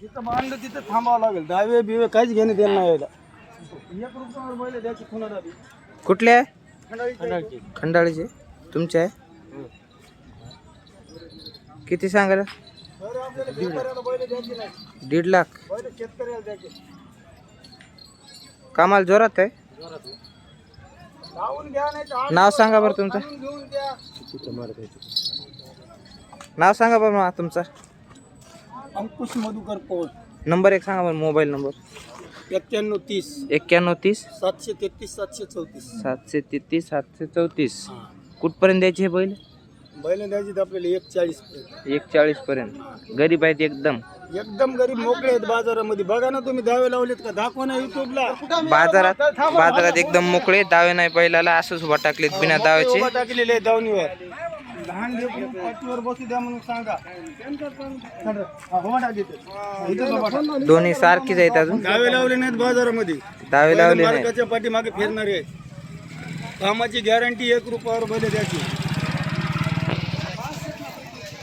जिथं बांधलं तिथं थांबावं लागेल. दहावे बिवे काहीच घेणे त्यांना यायला. एक रुपयावर बैल द्यायची खुनाला बी. कुठले आहे? खंडाळीची. खंडाळीचे. तुमचे आहे? किती सांगायला? बरं, आपल्याला शेतकऱ्याला बैल द्यायची नाही. दीड लाख. बैल शेतकऱ्याला द्यायचे. कामाला जोरात आहे? घ्या नाही तर नाव सांगा बरं तुमचं. आणून घेऊन द्या. नाव सांगा बरं मला तुमचा. अंकुश मधुकर पौल नंबर एक सांगा बरं मोबाईल नंबर. एक्क्याण्णव तीस. एक्क्याण्णव तीस. सातशे तेहतीस सातशे चौतीस. सातशे तेहतीस सातशे चौतीस. कुठपर्यंत द्यायचे हे बैल? बैल द्यायची तर आपल्याला एक चाळीस एक चाळीस पर्यंत. गरीब आहेत एकदम. एकदम गरीब मोकळे आहेत बाजारामध्ये. बघा ना तुम्ही दावे लावलेत का? दाखवा ना युट्यूबला बाजारात बाजारात एकदम मोकळे दावे नाही बैलाला असंच उभा टाकलेत बिना दाव्याचे. टाकलेले आहे दावणीवर. लहान लेकरू पाठीवर बसू द्या म्हणून सांगा. हा. दोन्ही सारखीच आहेत अजून? दावे लावले नाहीत बाजारामध्ये. दावे लावले पाठीमागे फिरणारे. आहेत कामाची गॅरंटी एक रुपयावर बैल द्यायची.